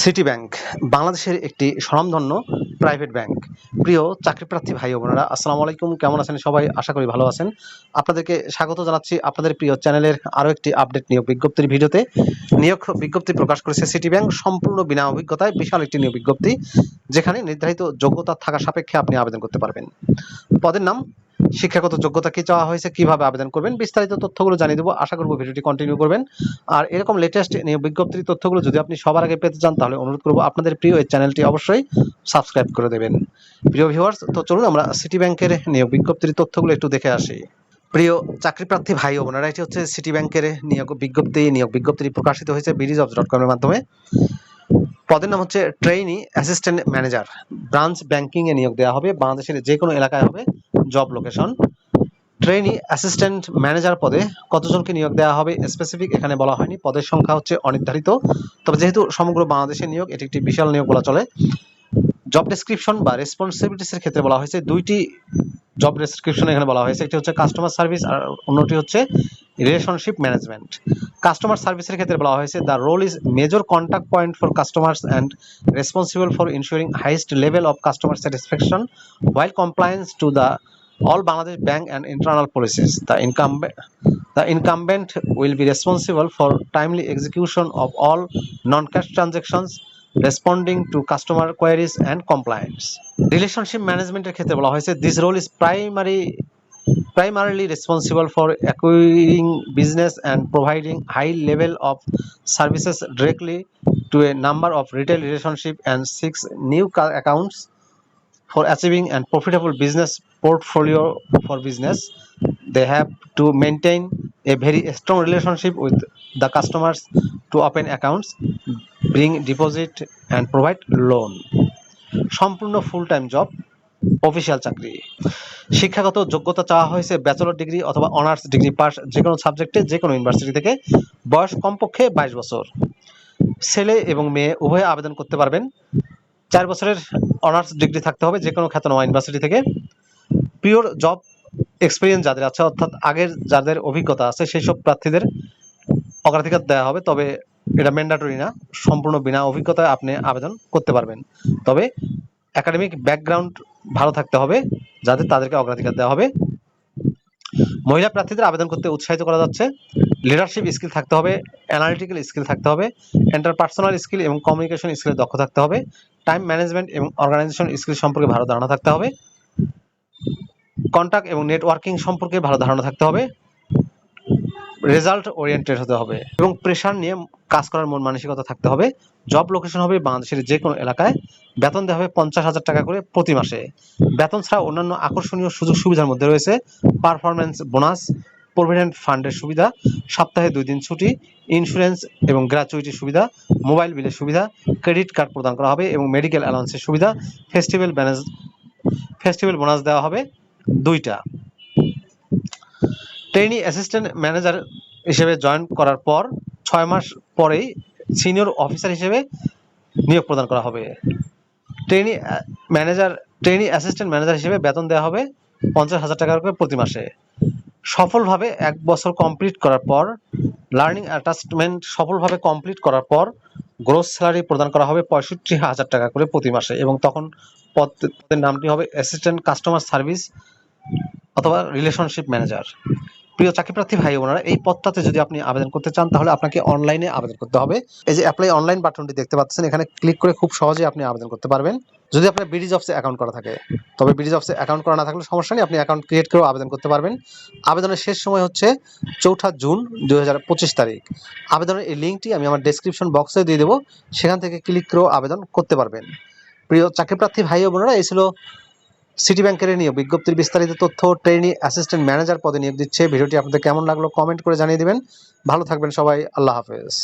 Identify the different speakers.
Speaker 1: City bank বাংলাদেশের একটি স্বনামধন্য প্রাইভেট ব্যাংক প্রিয় চাকরিপ্রার্থী ভাই বোনেরা, আসসালামু আলাইকুম। কেমন আছেন সবাই? আশা করি ভালো আছেন। আপনাদেরকে স্বাগত জানাচ্ছি আপনাদের প্রিয় চ্যানেলের আরও একটি আপডেট নিয়োগ বিজ্ঞপ্তির ভিডিওতে। নিয়োগ বিজ্ঞপ্তি প্রকাশ করেছে সিটি ব্যাংক সম্পূর্ণ বিনা অভিজ্ঞতায় বিশাল একটি নিয়োগ বিজ্ঞপ্তি, যেখানে নির্ধারিত যোগ্যতা থাকা সাপেক্ষে আপনি আবেদন করতে পারবেন। পদের নাম শিক্ষাগত যোগ্যতা কি চাওয়া হয়েছে, কীভাবে আবেদন করবেন, বিস্তারিত তথ্যগুলো জানিয়ে দেবো। আশা করব ভিডিওটি কন্টিনিউ করবেন। আর এরকম লেটেস্ট বিজ্ঞপ্তির তথ্যগুলো যদি আপনি সবার আগে পেতে চান, তাহলে অনুরোধ করব আপনাদের প্রিয় এই চ্যানেলটি অবশ্যই সাবস্ক্রাইব করে দেবেন। প্রিয় ভিউয়ার্স তো চলুন আমরা সিটি ব্যাংকের নিয়োগ বিজ্ঞপ্তির তথ্যগুলো একটু দেখে আসি। প্রিয় চাকরিপ্রার্থী ভাই ও বোনেরা, এটি হচ্ছে সিটি ব্যাংকের নিয়োগ বিজ্ঞপ্তি। নিয়োগ বিজ্ঞপ্তি প্রকাশিত হয়েছে বিডিজ অফ ডট কমের মাধ্যমে। পদের নাম হচ্ছে trainee assistant manager branch banking এ নিয়োগ দেওয়া হবে। বাংলাদেশের যে কোনো এলাকায় হবে job location trainee assistant manager পদে কতজনকে নিয়োগ দেওয়া হবে স্পেসিফিক এখানে বলা হয়নি। পদের সংখ্যা হচ্ছে অনির্ধারিত। তবে যেহেতু সমগ্র বাংলাদেশে নিয়োগ, এটি একটি বিশাল নিয়োগ বলা চলে। জব ডেসক্রিপশন বা রেসপন্সিবিলিটিস এর ক্ষেত্রে বলা হয়েছে দুইটি জব ডেসক্রিপশন এখানে বলা হয়েছে। একটি হচ্ছে কাস্টমার সার্ভিস আর অন্যটি হচ্ছে রিলেশনশিপ ম্যানেজমেন্ট কাস্টমার সার্ভিসের ক্ষেত্রে বলা হয়েছে the role is major contact point for customers and responsible for ensuring highest level of customer satisfaction while compliance to the all Bangladesh bank and internal policies the income the incumbent will be responsible for timely execution of all non cash transactions responding to customer queries and compliance relationship ম্যানেজমেন্টের ক্ষেত্রে বলা হয়েছে this role is primary primarily responsible for acquiring business and providing high level of services directly to a number of retail relationship and six new ca- accounts for achieving and profitable business portfolio for business they have to maintain a very strong relationship with the customers to open accounts bring deposit and provide loan সম্পূর্ণ full time job official চাকরি। শিক্ষাগত যোগ্যতা চাওয়া হয়েছে bachelor degree অথবা honours degree pass যে কোনো সাবজেক্টে যে কোনো ইউনিভার্সিটি থেকে। বয়স কমপক্ষে বাইশ বছর। ছেলে এবং মেয়ে উভয়ে আবেদন করতে পারবেন। চার বছরের অনার্স ডিগ্রি থাকতে হবে যে কোনো খ্যাতনামা ইউনিভার্সিটি থেকে। পিওর জব এক্সপিরিয়েন্স যাদের আছে, অর্থাৎ আগের যাদের অভিজ্ঞতা আছে সেই সব প্রার্থীদের অগ্রাধিকার দেওয়া হবে। তবে এটা ম্যান্ডাটরি না, সম্পূর্ণ বিনা অভিজ্ঞতায় আপনি আবেদন করতে পারবেন। তবে একাডেমিক ব্যাকগ্রাউন্ড ভালো থাকতে হবে যাদের তাদেরকে অগ্রাধিকার দেওয়া হবে। মহিলা প্রার্থীদের আবেদন করতে উৎসাহিত করা যাচ্ছে। লিডারশিপ স্কিল থাকতে হবে অ্যানালিটিক্যাল স্কিল থাকতে হবে ইন্টারপার্সোনাল স্কিল এবং কমিউনিকেশন স্কিলে দক্ষ থাকতে হবে টাইম ম্যানেজমেন্ট এবং অর্গানাইজেশন স্কিল সম্পর্কে ভালো ধারণা থাকতে হবে কন্টাক্ট এবং নেটওয়ার্কিং সম্পর্কে ভালো ধারণা থাকতে হবে। রেজাল্ট ওরিয়েন্টেড হতে হবে এবং প্রেশার নিয়ে কাজ করার মন মানসিকতা থাকতে হবে। জব লোকেশন হবে বাংলাদেশের যে কোনো এলাকায়। বেতন দেওয়া হবে পঞ্চাশ হাজার টাকা করে প্রতি মাসে। বেতন ছাড়া অন্যান্য আকর্ষণীয় সুযোগ সুবিধার মধ্যে রয়েছে পারফরমেন্স বোনাস প্রভিডেন্ট ফান্ডের সুবিধা, সপ্তাহে দুই দিন ছুটি ইন্স্যুরেন্স এবং গ্র্যাচুইটির সুবিধা মোবাইল বিলের সুবিধা ক্রেডিট কার্ড প্রদান করা হবে এবং মেডিকেল অ্যালাউন্সের সুবিধা ফেস্টিভ্যাল ব্যানেজ ফেস্টিভ্যাল বোনাস দেওয়া হবে দুইটা। ট্রেনি অ্যাসিস্ট্যান্ট ম্যানেজার হিসেবে জয়েন করার পর ছয় মাস পরেই সিনিয়র অফিসার হিসেবে নিয়োগ প্রদান করা হবে। Trainee manager trainee assistant manager হিসেবে বেতন দেওয়া হবে পঞ্চাশ হাজার টাকা করে প্রতি মাসে। সফলভাবে এক বছর কমপ্লিট করার পর লার্নিং অ্যাটাচমেন্ট সফলভাবে কমপ্লিট করার পর গ্রোস স্যালারি প্রদান করা হবে পঁয়ষট্টি হাজার টাকা করে প্রতি মাসে এবং তখন পদের নামটি হবে অ্যাসিস্ট্যান্ট কাস্টমার সার্ভিস অথবা রিলেশনশিপ ম্যানেজার প্রিয় চাকরিপ্রার্থী ভাই বোনেরা, এই পদটাতে যদি আপনি আবেদন করতে চান, তাহলে আপনাকে অনলাইনে আবেদন করতে হবে। এই যে অ্যাপ্লাই অনলাইন বাটনটি দেখতে পাচ্ছেন, এখানে ক্লিক করে খুব সহজে আপনি আবেদন করতে পারবেন। যদি আপনার বিডিজ অফিসে অ্যাকাউন্ট করা থাকে, তবে বিডিজ অফিসে অ্যাকাউন্ট করা না থাকলে সমস্যা নেই, আপনি অ্যাকাউন্ট ক্রিয়েট করেও আবেদন করতে পারবেন। আবেদনের শেষ সময় হচ্ছে চৌঠা জুন দুই হাজার পঁচিশ তারিখ। আবেদনের এই লিঙ্কটি আমি আমার ডেসক্রিপশন বক্সে দিয়ে দেবো, সেখান থেকে ক্লিক করেও আবেদন করতে পারবেন। প্রিয় চাকরিপ্রার্থী ভাই বোনেরা, এই ছিল সিটি ব্যাংকের নিয়োগ বিজ্ঞপ্তির বিস্তারিত তথ্য ট্রেনি অ্যাসিস্ট্যান্ট ম্যানেজার পদে নিয়োগ দিচ্ছে। ভিডিওটি আপনাদের কেমন লাগল কমেন্ট করে জানিয়ে দিবেন। ভালো থাকবেন সবাই। আল্লাহ হাফেজ।